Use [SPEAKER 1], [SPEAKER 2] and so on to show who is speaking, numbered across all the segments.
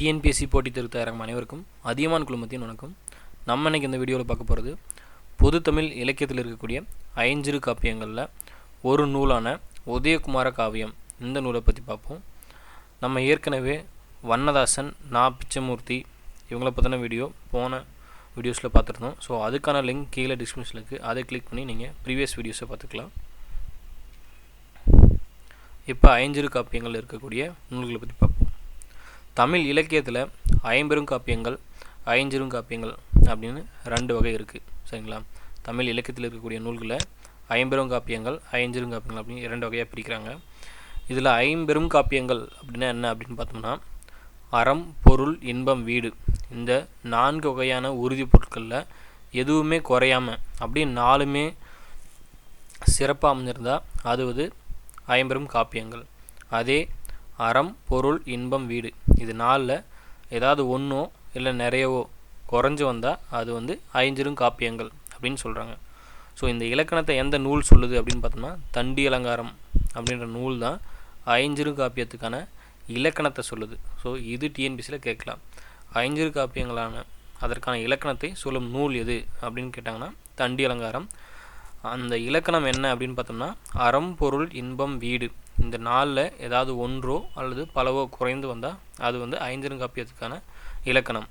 [SPEAKER 1] TNPSC போட்டித் தேர்வு தயாராகும் அனைவருக்கும் அதிகமான குழுமத்தின் வணக்கம். நம்ம இன்றைக்கி இந்த வீடியோவில் பார்க்க போகிறது பொது தமிழ் இலக்கியத்தில் இருக்கக்கூடிய ஐஞ்சிறு காப்பியங்களில் ஒரு நூலான உதயகுமார காவியம். இந்த நூலை பற்றி பார்ப்போம். நம்ம ஏற்கனவே வண்ணதாசன் நா பிச்சமூர்த்தி இவங்கள பற்றின வீடியோ போன வீடியோஸில் பார்த்துருந்தோம். ஸோ அதுக்கான லிங்க் கீழே டிஸ்கிரிப்ஷனில் இருக்குது அதை கிளிக் பண்ணி நீங்கள் ப்ரீவியஸ் வீடியோஸை பார்த்துக்கலாம். இப்போ ஐஞ்சிறு காப்பியங்கள் இருக்கக்கூடிய நூல்களை பற்றி பார்ப்போம். தமிழ் இலக்கியத்தில் ஐம்பெரும் காப்பியங்கள் ஐஞ்சிரும் காப்பியங்கள் அப்படின்னு ரெண்டு வகை இருக்குது சரிங்களா? தமிழ் இலக்கியத்தில் இருக்கக்கூடிய நூல்களில் ஐம்பெரும் காப்பியங்கள் ஐஞ்சிரும் காப்பியங்கள் அப்படின்னு இரண்டு வகையாக பிரிக்கிறாங்க. இதில் ஐம்பெரும் காப்பியங்கள் அப்படின்னா என்ன அப்படின்னு பார்த்தோம்னா அறம் பொருள் இன்பம் வீடு. இந்த நான்கு வகையான உறுதிப் பொருட்களில் எதுவுமே குறையாமல் அப்படியே நாலுமே சிறப்பாக அமைஞ்சிருந்தால் அது வந்து ஐம்பெரும் காப்பியங்கள். அதே அறம் பொருள் இன்பம் வீடு. இது நாளில் ஏதாவது ஒன்றோ இல்லை நிறையவோ குறைஞ்சி வந்தால் அது வந்து ஐஞ்சிரும் காப்பியங்கள் அப்படின்னு சொல்கிறாங்க ஸோ இந்த இலக்கணத்தை எந்த நூல் சொல்லுது அப்படின்னு பார்த்தோம்னா தண்டி அலங்காரம் அப்படின்ற நூல் தான் ஐஞ்சிறு காப்பியத்துக்கான இலக்கணத்தை சொல்லுது. ஸோ இது டிஎன்பிசியில் கேட்கலாம். ஐஞ்சிறு காப்பியங்களான அதற்கான இலக்கணத்தை சொல்லும் நூல் எது அப்படின்னு கேட்டாங்கன்னா தண்டி அலங்காரம். அந்த இலக்கணம் என்ன அப்படின்னு பார்த்தோம்னா அறம் பொருள் இன்பம் வீடு. இந்த நாளில் ஏதாவது ஒன்றோ அல்லது பலவோ குறைந்து வந்தால் அது வந்து ஐஞ்சிருங்காப்பியத்துக்கான இலக்கணம்.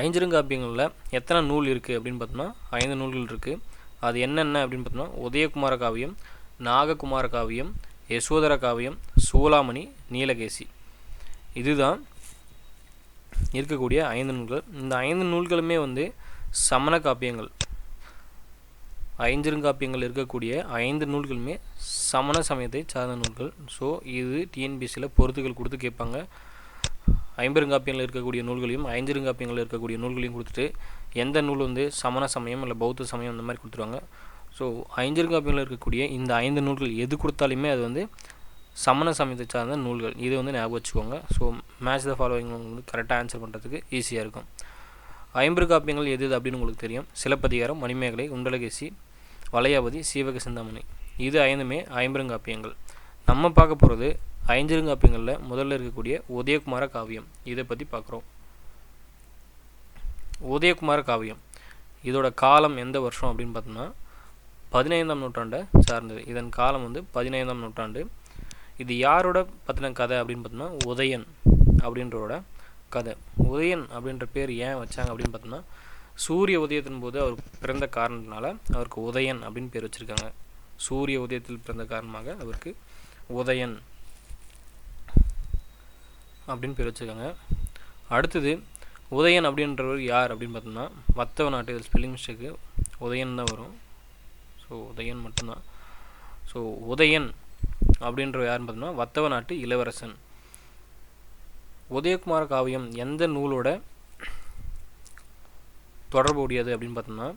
[SPEAKER 1] ஐஞ்சிருங்காப்பியங்களில் எத்தனை நூல் இருக்குது அப்படின்னு பார்த்தோம்னா ஐந்து நூல்கள் இருக்குது அது என்னென்ன அப்படின்னு பார்த்தோம்னா உதயகுமார காவியம் நாககுமார காவியம் யசோதர காவியம் சூலாமணி நீலகேசி. இதுதான் இருக்கக்கூடிய ஐந்து நூல்கள். இந்த ஐந்து நூல்களுமே வந்து சமண காப்பியங்கள். ஐஞ்சிருங்காப்பியங்கள் இருக்கக்கூடிய ஐந்து நூல்களுமே சமண சமயத்தை சார்ந்த நூல்கள். ஸோ இது டிஎன்பிசியில் பொறுத்துகள் கொடுத்து கேட்பாங்க. ஐம்பெருங்காப்பியங்கள் இருக்கக்கூடிய நூல்களையும் ஐஞ்சிருங்காப்பியங்கள் இருக்கக்கூடிய நூல்களையும் கொடுத்துட்டு எந்த நூல் வந்து சமண சமயம் இல்லை பௌத்த சமயம் அந்த மாதிரி கொடுத்துருவாங்க. ஸோ ஐஞ்சிருங்காப்பியங்கள் இருக்கக்கூடிய இந்த ஐந்து நூல்கள் எது கொடுத்தாலுமே அது வந்து சமண சமயத்தை சார்ந்த நூல்கள். இதை வந்து ஞாபகம் வச்சுக்கோங்க. ஸோ மேட்ச் த ஃபாலோவிங் வந்து கரெக்டாக ஆன்சர் பண்ணுறதுக்கு ஈஸியாக இருக்கும். ஐம்பது காப்பியங்கள் எது எது அப்படின்னு உங்களுக்கு தெரியும். சிலப்பதிகாரம் மணிமேகலை உண்டலகேசி வளையாபதி சீவக சிந்தாமணி. இது ஐந்துமே ஐம்பெருங்காப்பியங்கள். நம்ம பார்க்க போகிறது ஐஞ்சிருங்காப்பியங்களில் முதல்ல இருக்கக்கூடிய உதயகுமார காவியம். இதை பற்றி பார்க்குறோம். உதயகுமார காவியம். இதோட காலம் எந்த வருஷம் அப்படின்னு பார்த்தோம்னா பதினைந்தாம் நூற்றாண்டை சார்ந்தது. இதன் காலம் வந்து பதினைந்தாம் நூற்றாண்டு. இது யாரோட பற்றின கதை அப்படின்னு பார்த்தோம்னா உதயன் அப்படின்றவோட கதை. உதயன் அப்படின்ற பேர் ஏன் வச்சாங்க அப்படின்னு பார்த்தோம்னா சூரிய உதயத்தின் போது அவர் பிறந்த காரணத்தினால அவருக்கு உதயன் அப்படின்னு பேர் வச்சுருக்காங்க. சூரிய உதயத்தில் பிறந்த காரணமாக அவருக்கு உதயன் அப்படின்னு பேர் வச்சுருக்காங்க. அடுத்தது உதயன் அப்படின்றவர் யார் அப்படின்னு பார்த்தோம்னா வத்தவ நாட்டு இதில் ஸ்பெல்லிங் மிஸ்டேக்கு உதயன் தான் வரும். ஸோ உதயன் மட்டும்தான். ஸோ உதயன் அப்படின்றவர் யாருன்னு பார்த்தோம்னா வத்தவ நாட்டு இளவரசன். உதயகுமார காவியம் எந்த நூலோட தொடர்புடையது அப்படின்னு பார்த்தோம்னா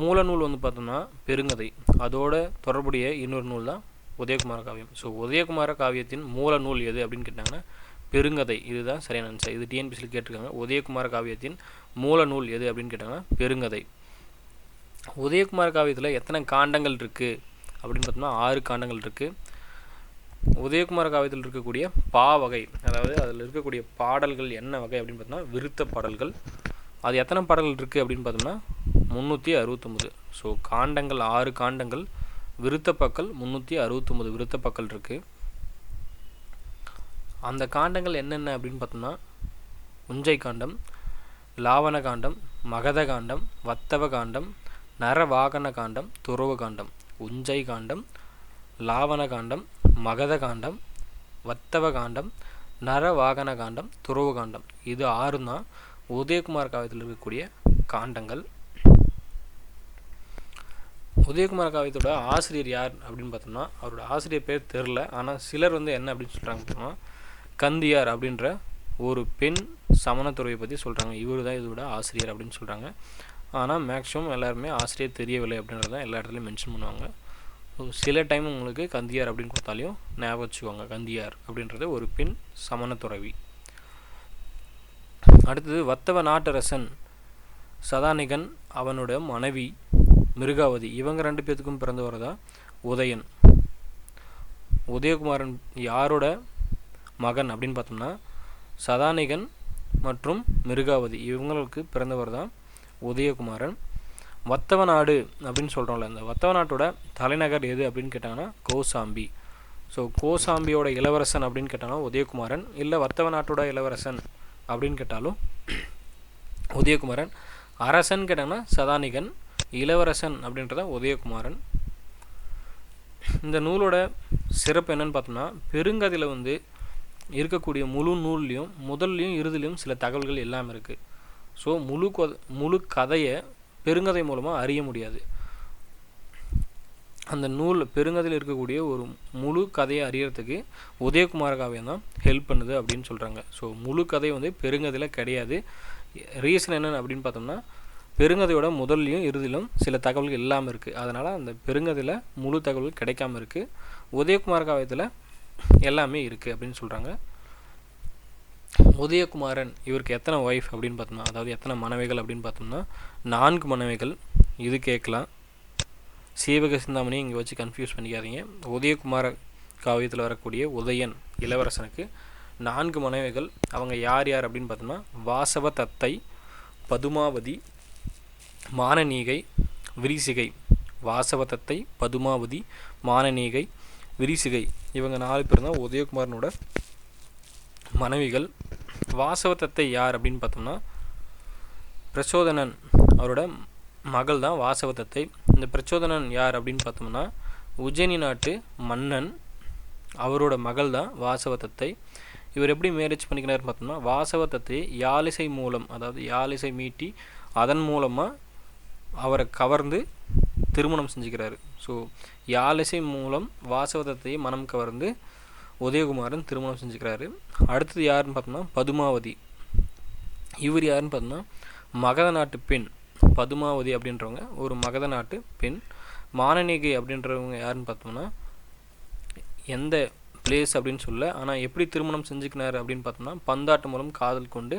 [SPEAKER 1] மூல நூல் வந்து பார்த்தோம்னா பெருங்கதை. அதோட தொடர்புடைய இன்னொரு நூல் தான் உதயகுமார காவியம். ஸோ உதயகுமார காவியத்தின் மூல நூல் எது அப்படின்னு கேட்டாங்கன்னா பெருங்கதை. இதுதான் சரியான ஆன்சர் இது டிஎன்பிசியில் கேட்டிருக்காங்க. உதயகுமார காவியத்தின் மூல நூல் எது அப்படின்னு கேட்டாங்கன்னா பெருங்கதை. உதயகுமார காவியத்தில் எத்தனை காண்டங்கள் இருக்குது அப்படின்னு பார்த்தோம்னா ஆறு காண்டங்கள் இருக்குது உதயகுமார காவியத்தில் இருக்கக்கூடிய பா வகை அதாவது அதில் இருக்கக்கூடிய பாடல்கள் என்ன வகை அப்படின்னு பார்த்தோம்னா விருத்த பாடல்கள் அது எத்தனை பாடல்கள் இருக்குது அப்படின்னு பார்த்தோம்னா முந்நூற்றி அறுபத்தொம்பது ஸோ காண்டங்கள் ஆறு காண்டங்கள் விருத்த பக்கல் முந்நூற்றி அறுபத்தொம்பது விருத்த பக்கல் இருக்குது அந்த காண்டங்கள் என்னென்ன அப்படின்னு பார்த்தோம்னா உஞ்சை காண்டம் லாவண காண்டம் மகத காண்டம் வத்தவ காண்டம் நரவாகன காண்டம் துறவு காண்டம். உஞ்சை காண்டம் லாவண காண்டம் மகத காண்டம் வத்தவ காண்டம் நரவாகன காண்டம் துறவு காண்டம். இது ஆறு தான் உதயகுமார் காவியத்தில் இருக்கக்கூடிய காண்டங்கள். உதயகுமார் காவியத்தோட ஆசிரியர் யார் அப்படின்னு பார்த்தோம்னா அவரோட ஆசிரியர் பேர் தெரில. ஆனால் சிலர் வந்து என்ன அப்படின்னு சொல்கிறாங்க பார்த்தோம்னா கந்தியார் அப்படின்ற ஒரு பெண் சமணத்துறையை பற்றி சொல்கிறாங்க இவர் தான் இதோட ஆசிரியர் அப்படின்னு சொல்கிறாங்க ஆனால் மேக்ஸிமம் எல்லாருமே ஆசிரியர் தெரியவில்லை அப்படின்றத எல்லா இடத்துலையும் மென்ஷன் பண்ணுவாங்க. ஸோ சில டைம் உங்களுக்கு கந்தியார் அப்படின்னு கொடுத்தாலையும் ஞாபகம் வச்சுக்கோங்க. கந்தியார் அப்படின்றது ஒரு பெண் சமணத்துறவி. அடுத்தது வத்தவ நாட்டரசன் சதானிகன் அவனோட மனைவி மிருகாவதி. இவங்க ரெண்டு பேர்த்துக்கும் பிறந்தவர் தான் உதயன். உதயகுமாரன் யாரோட மகன் அப்படின்னு பார்த்தோம்னா சதானிகன் மற்றும் மிருகாவதி. இவங்களுக்கு பிறந்தவர் தான் உதயகுமாரன். வத்தவ நாடு அப்படின்னு சொல்கிறோம்ல இந்த வத்தவ நாட்டோட தலைநகர் எது அப்படின்னு கேட்டாங்கன்னா கோசாம்பி. ஸோ கோசாம்பியோட இளவரசன் அப்படின்னு கேட்டாலும் உதயகுமாரன். இல்லை வர்த்தவ நாட்டோட இளவரசன். அப்படின்னு கேட்டாலும் உதயகுமாரன் அரசன் கேட்டாங்கன்னா சதானிகன் இளவரசன் அப்படின்றத உதயகுமாரன். இந்த நூலோட சிறப்பு என்னன்னு பார்த்தோம்னா பெருங்கதையில் வந்து இருக்கக்கூடிய முழு நூல்லையும் முதல்லையும் இறுதிலையும் சில தகவல்கள் எல்லாமே இருக்குது ஸோ முழு முழு கதையை பெருங்கதை மூலமாக அறிய முடியாது. அந்த நூல் பெருங்கதையில் இருக்கக்கூடிய ஒரு முழு கதையை அறியறதுக்கு உதயகுமார காவியம் தான் ஹெல்ப் பண்ணுது அப்படின்னு சொல்கிறாங்க ஸோ முழு கதை வந்து பெருங்கதையில் கிடையாது. ரீசன் என்னென்னு அப்படின்னு பார்த்தோம்னா பெருங்கதையோட முதல்லையும் இறுதியிலும் சில தகவல்கள் இல்லாமல் இருக்குது அதனால் அந்த பெருங்கதையில் முழு தகவல் கிடைக்காம இருக்குது உதயகுமார காவியத்தில் எல்லாமே இருக்குது அப்படின்னு சொல்கிறாங்க உதயகுமாரன் இவருக்கு எத்தனை ஒய்ஃப் அப்படின்னு பார்த்தோம்னா அதாவது எத்தனை மனைவிகள் அப்படின்னு பார்த்தோம்னா நான்கு மனைவிகள். இது கேட்கலாம். சீவக சிந்தாமணியை இங்கே வச்சு கன்ஃபியூஸ் பண்ணிக்காதீங்க. உதயகுமார காவியத்தில் வரக்கூடிய உதயன் இளவரசனுக்கு நான்கு மனைவிகள். அவங்க யார் யார் அப்படின்னு பார்த்தோம்னா வாசவ தத்தை பதுமாவதி மானநீகை விரிசிகை. வாசவதத்தை பதுமாவதி மானநீகை விரிசிகை. இவங்க நாலு பேர் தான் உதயகுமாரனோட மனைவிகள். வாசவதத்தை யார் அப்படின்னு பார்த்தோம்னா பிரச்சோதனன் அவரோட மகள் தான் வாசவதத்தை. இந்த பிரச்சோதனன் யார் அப்படின்னு பார்த்தோம்னா உஜ்ஜயினி நாட்டு மன்னன் அவரோட மகள் தான் வாசவதத்தை. இவர் எப்படி மேரேஜ் பண்ணிக்கிறாருன்னு பார்த்தோம்னா வாசவதத்தை யாழிசை மூலம் அதாவது யாழிசை மீட்டி அதன் மூலமாக அவரை கவர்ந்து திருமணம் செஞ்சுக்கிறாரு. ஸோ யாழிசை மூலம் வாசவதத்தையை மனம் கவர்ந்து உதயகுமாரன் திருமணம் செஞ்சுக்கிறாரு. அடுத்தது யாருன்னு பார்த்தோம்னா பதுமாவதி. இவர் யாருன்னு பார்த்தோம்னா மகத நாட்டு பெண். பதுமாவதி அப்படின்றவங்க ஒரு மகத நாட்டு பெண். மானநீகை அப்படின்றவங்க யாருன்னு பார்த்தோம்னா எந்த பிளேஸ் அப்படின்னு சொல்ல ஆனால் எப்படி திருமணம் செஞ்சுக்கினார் அப்படின்னு பார்த்தோம்னா பந்தாட்டு மூலம் காதல் கொண்டு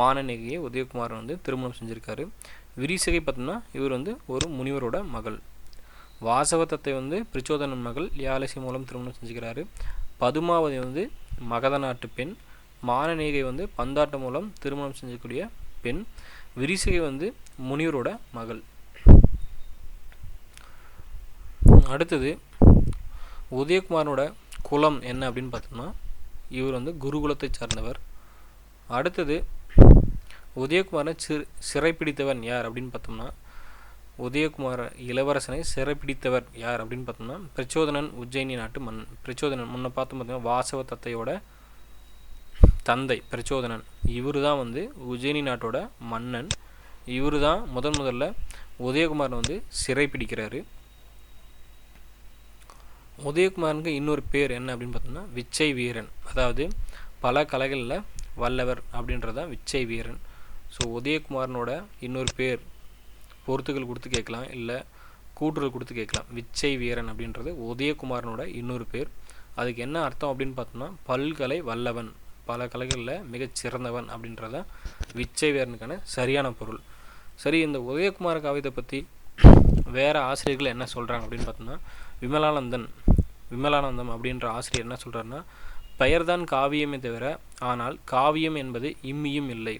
[SPEAKER 1] மானநீகையை உதயகுமார் வந்து திருமணம் செஞ்சுருக்காரு. விரிசகை பார்த்தோம்னா இவர் வந்து ஒரு முனிவரோட மகள். வாசவதத்தை வந்து பிரச்சோதனன் மகள் யாலசி மூலம் திருமணம் செஞ்சுக்கிறாரு. பதுமாவதி வந்து மகத நாட்டு பெண். மானநிகை வந்து பந்தாட்டு மூலம் திருமணம் செஞ்சக்கூடிய பெண் விரிசிகை வந்து முனிவரோட மகள். அடுத்தது உதயகுமாரனோட குலம் என்ன அப்படின்னு பார்த்தோம்னா இவர் வந்து குருகுலத்தை சார்ந்தவர். அடுத்தது உதயகுமாரனை சிறை சிறைப்பிடித்தவன் யார் அப்படின்னு பார்த்தோம்னா உதயகுமார இளவரசனை சிறைப்பிடித்தவர் யார் அப்படின்னு பார்த்தோம்னா பிரச்சோதனன் உஜ்ஜயினி நாட்டு மண் பிரச்சோதனன் முன்ன பார்த்தோம் பார்த்தீங்கன்னா வாசவ தத்தையோட தந்தை பிரச்சோதனன். இவர் தான் வந்து உஜ்ஜயினி நாட்டோட மன்னன். இவர் தான் முதன் முதல்ல உதயகுமாரன் வந்து சிறை பிடிக்கிறாரு. உதயகுமாரனுக்கு இன்னொரு பேர் என்ன அப்படின்னு பார்த்தோம்னா விச்சை வீரன். அதாவது பல கலைகளில் வல்லவர் அப்படின்றதான் விச்சை வீரன். ஸோ உதயகுமாரனோட இன்னொரு பேர் பொறுத்துகள் கொடுத்து கேட்கலாம் இல்லை கூற்றுகள் கொடுத்து கேட்கலாம். விச்சை வீரன் அப்படின்றது உதயகுமாரனோட இன்னொரு பேர். அதுக்கு என்ன அர்த்தம் அப்படின்னு பார்த்தோம்னா பல்கலை வல்லவன். பல கலைகளில் மிகச் சிறந்தவன் அப்படின்றத விச்சைவேரனுக்கான சரியான பொருள். சரி இந்த உதயகுமார காவியத்தை பற்றி வேறு ஆசிரியர்கள் என்ன சொல்கிறாங்க அப்படின்னு பார்த்தோம்னா விமலானந்தன் விமலானந்தம் அப்படின்ற ஆசிரியர் என்ன சொல்கிறாருன்னா பெயர்தான் காவியமே தவிர ஆனால் காவியம் என்பது இம்மியும் இல்லை.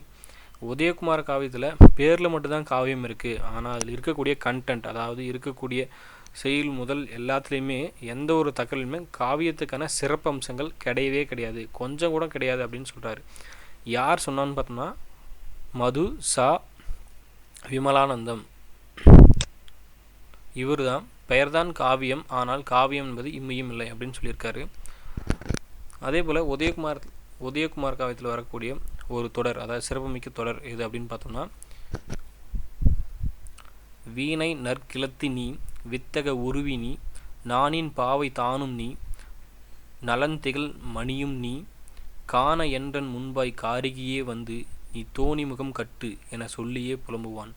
[SPEAKER 1] உதயகுமார் காவியத்தில் பேரில் மட்டும்தான் காவியம் இருக்குது ஆனால் அதில் இருக்கக்கூடிய கண்டென்ட் அதாவது இருக்கக்கூடிய செயல் முதல் எல்லாத்துலேயுமே எந்த ஒரு தகவலுமே காவியத்துக்கான சிறப்பு அம்சங்கள் கிடையவே கிடையாது. கொஞ்சம் கூட கிடையாது அப்படின்னு சொல்கிறாரு யார் சொன்னான்னு பார்த்தோம்னா மது சா விமலானந்தம். இவர் தான் பெயர்தான் காவியம் ஆனால் காவியம் என்பது இம்மையும் இல்லை அப்படின்னு சொல்லியிருக்காரு. அதே போல் உதயகுமார் உதயகுமார் காவியத்தில் வரக்கூடிய ஒரு தொடர் அதாவது சிறப்புமிக்க தொடர் எது அப்படின்னு பார்த்தோம்னா வீணை நற்கிளத்தி நீ வித்தக உருவி நீ நானின் பாவை தானும் நீ நலந்திகழ் மணியும் நீ காண என்றன் முன்பாய் காரிகியே வந்து நீ தோணி முகம் கட்டு என சொல்லியே புலம்புவான்.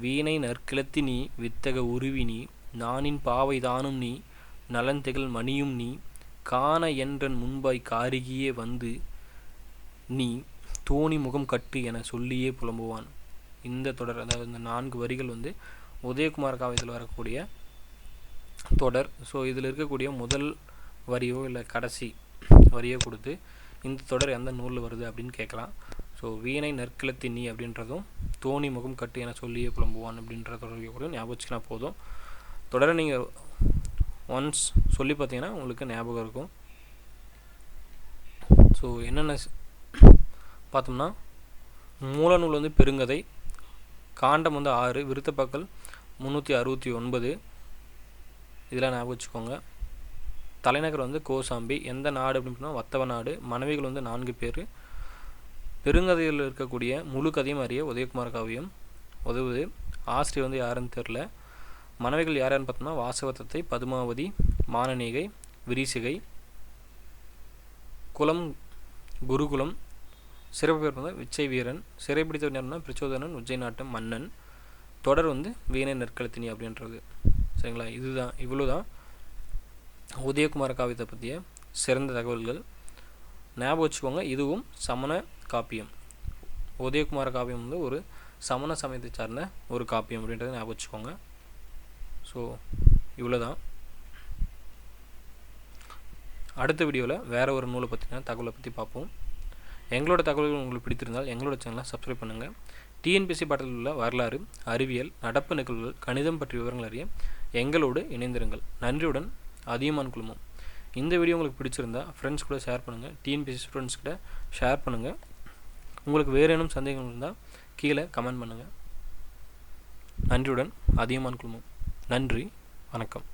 [SPEAKER 1] வீணை நற்கிளத்தி நீ வித்தக உருவி நீ நானின் பாவை தானும் நீ நலந்திகழ் மணியும் நீ காண என்றன் முன்பாய் காரிகியே வந்து நீ தோணி முகம் கட்டு என சொல்லியே புலம்புவான். இந்த தொடர் அதாவது இந்த நான்கு வரிகள் வந்து உதயகுமார் காவியத்தில் வரக்கூடிய தொடர். ஸோ இதில் இருக்கக்கூடிய முதல் வரியோ இல்லை கடைசி வரியோ கொடுத்து இந்த தொடர் எந்த நூலில் வருது அப்படின்னு கேட்கலாம். ஸோ வீணை நற்கிழத்தினி அப்படின்றதும் தோணி முகம் கட்டு என சொல்லியே புலம்புவான் அப்படின்ற தொடர்பு கூட ஞாபகம் போதும். தொடரை நீங்கள் ஒன்ஸ் சொல்லி பார்த்தீங்கன்னா உங்களுக்கு ஞாபகம் இருக்கும். ஸோ என்னென்ன பார்த்தோம்னா மூலநூல் வந்து பெருங்கதை காண்டம் வந்து ஆறு விருத்தப்பாக்கள் முந்நூற்றி அறுபத்தி ஒன்பது. இதெல்லாம் ஞாபகம் வச்சுக்கோங்க. தலைநகர் வந்து கோசாம்பி. எந்த நாடு அப்படின்னு வத்தவ நாடு. மனைவிகள் வந்து நான்கு பேர். பெருங்கதையில் இருக்கக்கூடிய முழு கதையும் அறிய உதயகுமார் காவியம் உதவுது. ஆசிரியர் வந்து யாருன்னு தெரில. மனைவிகள் யார் யாருன்னு பார்த்தோம்னா வாசவதத்தை பதுமாவதி மானநீகை விரிசிகை குலம் குருகுலம். சிறப்பு பேர் வந்து விச்சை வீரன். சிறைப்பிடித்தவர் யாருன்னா பிரச்சோதனன் உஜ்ஜை நாட்டு மன்னன். தொடர் வந்து வீணை நெற்களத்தினி அப்படின்றது. சரிங்களா? இதுதான் இவ்வளோ தான் உதயகுமார காவியத்தை பற்றிய சிறந்த தகவல்கள். ஞாபகம் வச்சுக்கோங்க இதுவும் சமண காப்பியம். உதயகுமார காவியம் வந்து ஒரு சமண சமயத்தை சார்ந்த ஒரு காப்பியம் அப்படின்றத ஞாபகம் வச்சுக்கோங்க. ஸோ இவ்வளோ தான் அடுத்த வீடியோவில் வேறு ஒரு நூலை பற்றின தகவலை பற்றி பார்ப்போம். எங்களோட தகவல்கள் உங்களுக்கு பிடித்திருந்தால் எங்களோட சேனலை சப்ஸ்கிரைப் பண்ணுங்கள் டிஎன்பிசி பாடத்தில் உள்ள வரலாறு அறிவியல் நடப்பு நிகழ்வுகள் கணிதம் பற்றிய விவரங்கள் அறிய எங்களோடு இணைந்திருங்கள். நன்றியுடன் அதியமான் குழுமம். இந்த வீடியோ உங்களுக்கு பிடிச்சிருந்தா ஃப்ரெண்ட்ஸ் கூட ஷேர் பண்ணுங்கள் டிஎன்பிசி ஸ்டூடெண்ட்ஸ் கிட்ட ஷேர் பண்ணுங்கள் உங்களுக்கு வேறு ஏனும் சந்தேகங்கள் இருந்தால் கீழே கமெண்ட் பண்ணுங்கள் நன்றியுடன் அதியமான் குழுமம். நன்றி வணக்கம்.